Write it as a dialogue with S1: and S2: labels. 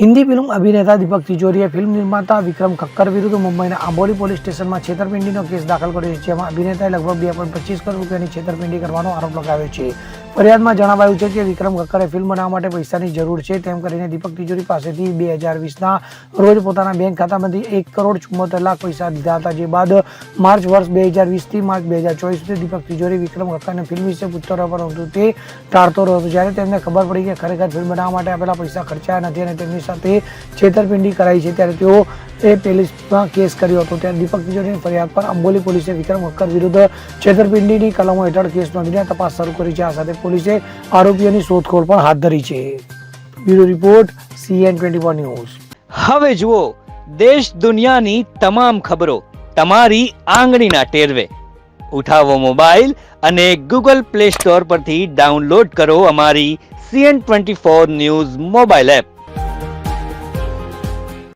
S1: Hindi film અભિનેતા દીપક તિજોરીએ film નિર્માતા વિક્રમ ખક્કર વિરુદ્ધ મુંબઈના આંબોલી પોલીસ સ્ટેશનમાં છેતરપિંડીનો કેસ દાખલ કર્યો છે, જેમાં અભિનેતાએ લગભગ બે પોઈન્ટ પચીસ કરોડ રૂપિયાની છેતરપિંડી કરવાનો આરોપ લગાવ્યો છે. ફરિયાદમાં જણાવાયું છે કે વિક્રમ કક્કરે ફિલ્મ બનાવવા માટે પૈસાની જરૂર છે. તેમ કરીને દીપક તિજોરી પાસેથી બે હજાર વીસના રોજ પોતાના બેંક ખાતામાંથી એક કરોડ ચુમ્મોતેર લાખ પૈસા લીધા હતા, જે બાદ માર્ચ વર્ષ બે હજાર વીસથી માર્ચ બે હજાર ચોવીસ સુધી દીપક તિજોરી, વિક્રમ કક્કરને ફિલ્મ વિશે પૂછતો પરંતુ તે ટાળતો રહ્યો હતો. જ્યારે તેમને ખબર પડી કે ખરેખર ફિલ્મ બનાવવા માટે આપેલા પૈસા ખર્ચાયા નથી અને તેમની સાથે છેતરપિંડી કરાઈ છે, ત્યારે તેઓ એ પોલીસમાં કેસ કર્યો હતો. ત્યારે દીપક તિજોરીની ફરિયાદ પર અંબોલી પોલીસે વિક્રમ હક્કર વિરુદ્ધ છેતરપિંડીની કલમો હેઠળ કેસ નોંધીને તપાસ શરૂ કરી છે. આ સાથે પોલીસે આરોપીઓની શોધખોળ પણ હાથ ધરી છે. Bureau report CN twenty news.
S2: હવે જુઓ, દેશ દુનિયાની તમામ ખબરો તમારી આંગળીના ટેરવે. ઉઠાવો મોબાઈલ અને ગૂગલ પ્લે સ્ટોર પરથી ડાઉનલોડ કરો અમારી CN twenty four news mobile app.